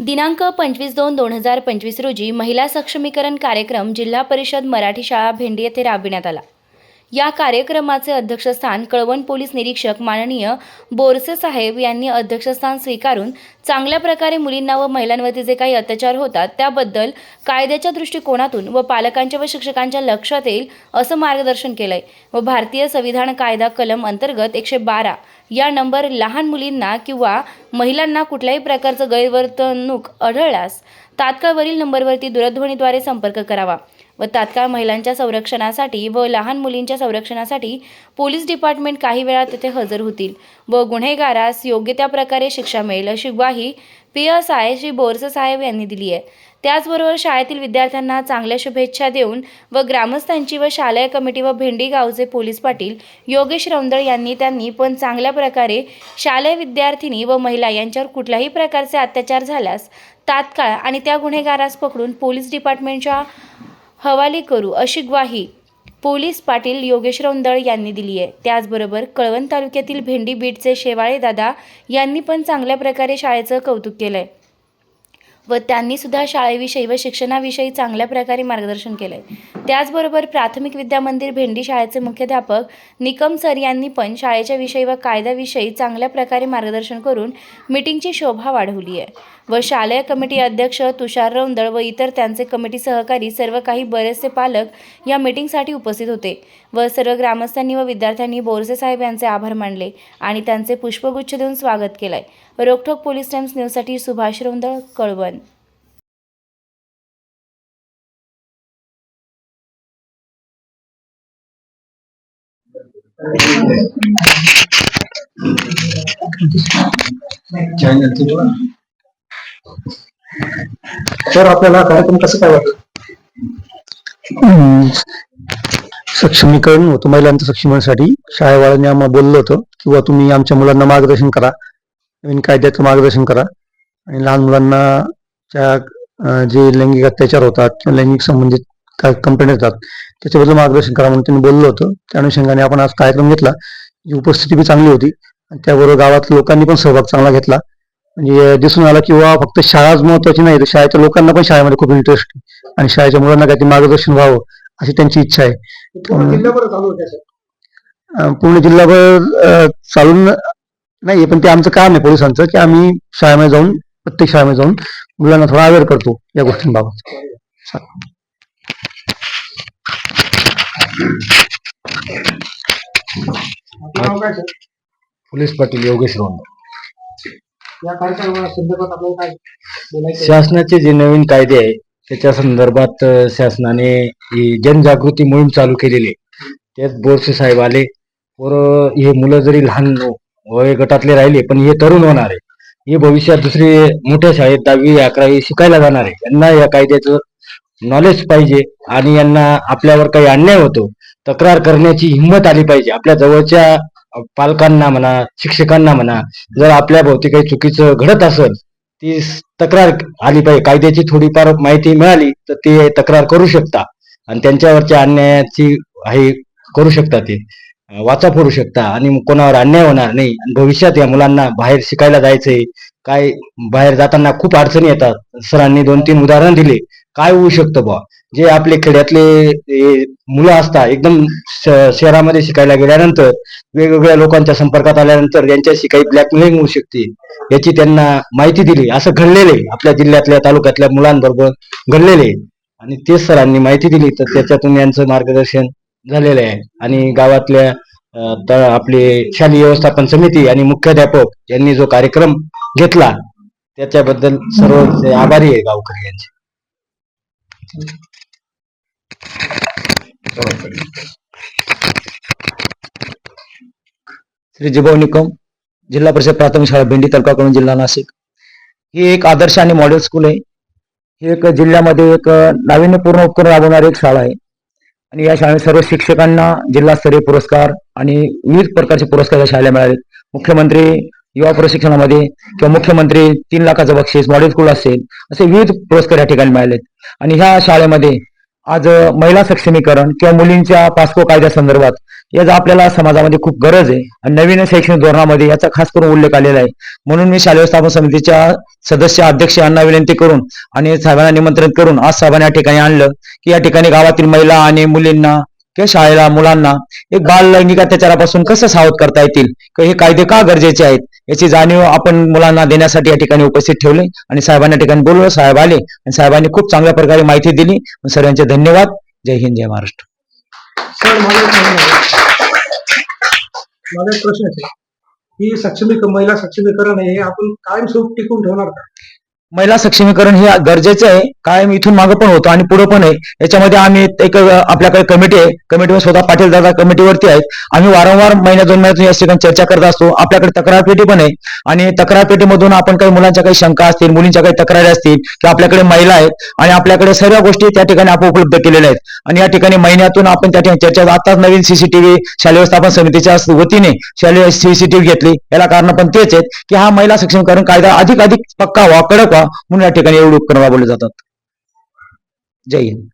दिनांक पंचवीस दोन दोन हजार पंचवीस रोजी महिला सक्षमीकरण कार्यक्रम जिल्हा परिषद मराठी शाळा भेंडी येथे राबविण्यात आला. या कार्यक्रमाचे अध्यक्षस्थान कळवण पोलीस निरीक्षक माननीय बोरसे साहेब यांनी अध्यक्षस्थान स्वीकारून चांगल्या प्रकारे मुलींना व महिलांवरती जे काही अत्याचार होतात त्याबद्दल कायद्याच्या दृष्टिकोनातून व पालकांच्या व शिक्षकांच्या लक्षात येईल असं मार्गदर्शन केलंय. व भारतीय संविधान कायदा कलम अंतर्गत एकशे बारा या नंबर लहान मुलींना किंवा महिलांना कुठल्याही प्रकारचं गैरवर्तणूक आढळल्यास तात्काळ वरील नंबरवरती दूरध्वनीद्वारे संपर्क करावा व तात्काळ महिलांच्या संरक्षणासाठी व लहान मुलींच्या संरक्षणासाठी पोलीस डिपार्टमेंट काही वेळा तेथे हजर होतील व गुन्हेगारास योग्य त्या प्रकारे शिक्षा मिळेल अशी ग्वाही पी एस श्री बोरसे साहेब यांनी दिली आहे. त्याचबरोबर शाळेतील विद्यार्थ्यांना चांगल्या शुभेच्छा देऊन व ग्रामस्थांची व शालेय कमिटी व भेंडी गावचे पोलीस पाटील योगेश रौंदळ यांनी त्यांनी पण चांगल्या प्रकारे शालेय विद्यार्थिनी व महिला यांच्यावर कुठल्याही प्रकारचे अत्याचार झाल्यास तात्काळ आणि त्या गुन्हेगारास पकडून पोलीस डिपार्टमेंटच्या हवाली करू अशी ग्वाही पोलीस पाटील योगेश रौंदळ यांनी दिली आहे. त्याचबरोबर कळवण तालुक्यातील भेंडी बीटचे शेवाळे दादा यांनी पण चांगल्या प्रकारे शाळेचं कौतुक केलं आहे व त्यांनी सुद्धा शाळेविषयी व शिक्षणाविषयी चांगल्या प्रकारे मार्गदर्शन केलं आहे त्याचबरोबर प्राथमिक विद्या मंदिर भेंडी शाळेचे मुख्याध्यापक निकम सर यांनी पण शाळेच्या विषयी व कायद्याविषयी चांगल्या प्रकारे मार्गदर्शन करून मीटिंगची शोभा वाढवली आहे. व शालेय कमिटी अध्यक्ष तुषार रौंदळ व इतर त्यांचे कमिटी सहकारी सर्व काही बरेचसे पालक या मीटिंगसाठी उपस्थित होते व सर्व ग्रामस्थांनी व विद्यार्थ्यांनी बोरसे साहेब यांचे आभार मानले आणि त्यांचे पुष्पगुच्छ देऊन स्वागत केलंय. रोकठोक पोलीस टाइम्स न्यूजसाठी सुभाष रौंदळ कळवण. तर आपल्याला कार्यक्रम कसं काय वाटलं? सक्षमीकरण होतं महिलांचं सक्षमीकरणासाठी. शाळेवाल्यांनी आम्हाला बोललं होतं किंवा तुम्ही आमच्या मुलांना मार्गदर्शन करा. नवीन कायद्याचं मार्गदर्शन करा. आणि लहान मुलांना च्या अं, जे लैंगिक अत्याचार होतात किंवा लैंगिक संबंधित काय कंप्लेंट येतात त्याच्याबद्दल मार्गदर्शन करा म्हणून त्यांनी बोललं होतं. त्या अनुषंगाने आपण आज कार्यक्रम घेतला. उपस्थिती बी चांगली होती. आणि त्याबरोबर गावातल्या लोकांनी पण सहभाग चांगला घेतला. म्हणजे दिसून आला किंवा फक्त शाळाच महत्वाची नाही. तर शाळेच्या लोकांना पण शाळेमध्ये खूप इंटरेस्ट आणि शाळेच्या मुलांना काहीतरी मार्गदर्शन व्हावं अशी त्यांची इच्छा आहे. पूर्ण जिल्हाभर चालून नाही पण ते आमचं काम आहे पोलिसांचं की आम्ही शाळेमध्ये जाऊन प्रत्येक शाळेमध्ये जाऊन मुलांना थोडा अवेअर करतो या गोष्टींबाबत. पोलीस पाटील योगेश रोंड या कार्यक्रमाला संदर्भात आपल्याला काय बोलायचं? आहे? शासनाचे जे नवीन कायदे आहे त्याच्या संदर्भात अ, शासनाने ही जनजागृती मोहीम चालू केलेली आहे. त्यात बोरसे साहेब आले. वर हे मुलं जरी लहान वयोगटातले राहिले पण हे तरुण होणार. आहे हे भविष्यात दुसरी मोठ्या शाळेत दहावी अकरावी शिकायला जाणार आहे. यांना या कायद्याचं नॉलेज पाहिजे आणि यांना आपल्यावर काही अन्याय होतो तक्रार करण्याची हिंमत आली पाहिजे. आपल्या जवळच्या पालकांना म्हणा शिक्षकांना म्हणा जर आपल्या भोवती काही चुकीचं घडत असेल ती तक्रार आली पाहिजे. कायद्याची थोडीफार माहिती मिळाली तर ते तक्रार करू शकता. आणि त्यांच्यावरच्या अन्यायाची हे करू शकता ते. वाचा फोडू शकता आणि कोणावर अन्याय होणार नाही. आणि भविष्यात या मुलांना बाहेर शिकायला जायचंय. काय बाहेर जाताना खूप अडचणी येतात. सरांनी दोन तीन उदाहरण दिले. काय होऊ शकतं बुवा? जे आपले खेड्यातले मुलं असतात एकदम श- शहरामध्ये शिकायला गेल्यानंतर वेगवेगळ्या लोकांच्या संपर्कात आल्यानंतर यांच्याशी काही ब्लॅकमेलिंग होऊ शकते. याची त्यांना माहिती दिली. असं घडलेले आपल्या जिल्ह्यातल्या तालुक्यातल्या मुलांबरोबर घडलेले आहे. आणि तेच सरांनी माहिती दिली. तर त्याच्यातून यांचं मार्गदर्शन झालेलं आहे. आणि गावातल्या आपली शालेय व्यवस्थापन समिती आणि मुख्याध्यापक यांनी जो कार्यक्रम घेतला त्याच्याबद्दल सर्व आभारी आहे गावकरी यांचे. श्री जिभाऊ निकम जिल्हा परिषद प्राथमिक शाळा भेंडी तालुका कळून जिल्हा नाशिक. ही एक आदर्श आणि मॉडेल स्कूल आहे. ही एक जिल्ह्यामध्ये एक नाविन्यपूर्ण उपक्रम राबवणारी एक शाळा आहे. आणि या शाळेत सर्व शिक्षकांना जिल्हास्तरीय पुरस्कार आणि विविध प्रकारचे पुरस्कार या शाळेला मिळाले मुख्यमंत्री युवा प्रशिक्षणामध्ये किंवा मुख्यमंत्री तीन लाखाचं बक्षीस मॉडेल स्कूल असेल असे विविध पुरस्कार या ठिकाणी मिळालेत. आणि ह्या शाळेमध्ये आज महिला सक्षमीकरण किंवा मुलींच्या पास्को कायद्यासंदर्भात याचा आपल्याला समाजामध्ये खूप गरज आहे. आणि नवीन शैक्षणिक धोरणामध्ये याचा खास करून उल्लेख आलेला आहे. म्हणून मी शालेय व्यवस्थापन समितीच्या सदस्य अध्यक्ष यांना विनंती करून आणि साहेबांना निमंत्रित करून आज साहेबांनी या ठिकाणी आणलं की या ठिकाणी गावातील महिला आणि मुलींना किंवा शाळेला मुलांना एक बाल लैंगिक अत्याचारापासून कसं सावध करता येतील? हे कायदे का गरजेचे आहेत? याची जाणीव आपण मुलांना देण्यासाठी या ठिकाणी उपस्थित ठेवले आणि साहेबांना ठिकाणी बोलवलं. साहेब आले आणि साहेबांनी खूप चांगल्या प्रकारे माहिती दिली. सर्वांचे धन्यवाद. जय हिंद जय महाराष्ट्र. सर माझा एक प्रश्न आहे. माझा एक प्रश्न आहे की सक्षमीकरण महिला सक्षमीकरण हे आपण कायमस्वरूपी टिकून ठेवणार का महिला सक्षमीकरण हे गरजेचं आहे. कायम इथून मागं पण होतं आणि पुढे पण आहे. याच्यामध्ये आम्ही एक आपल्याकडे कमिटी आहे. कमिटीवर स्वतः पाटील दादा कमिटीवरती आहेत. आम्ही वारंवार महिन्या दोन महिन्यातून या ठिकाणी चर्चा करत असतो. आपल्याकडे तक्रार पेटी पण आहे. आणि तक्रार पेटीमधून आपण काही मुलांच्या काही शंका असतील मुलींच्या काही तक्रारी असतील की आपल्याकडे महिला आहेत आणि आपल्याकडे सर्व गोष्टी त्या ठिकाणी आपण उपलब्ध केलेल्या आहेत. आणि या ठिकाणी महिन्यातून आपण त्या ठिकाणी चर्चा आताच नवीन सीसीटीव्ही शालेय व्यवस्थापन समितीच्या वतीने शालेय सीसीटीव्ही घेतली. याला कारण पण तेच आहेत की हा महिला सक्षमीकरण कायदा अधिक अधिक पक्का व्हा कडक नका म्हणून या ठिकाणी एवढे उपकरण राबवले जातात. जय हिंद.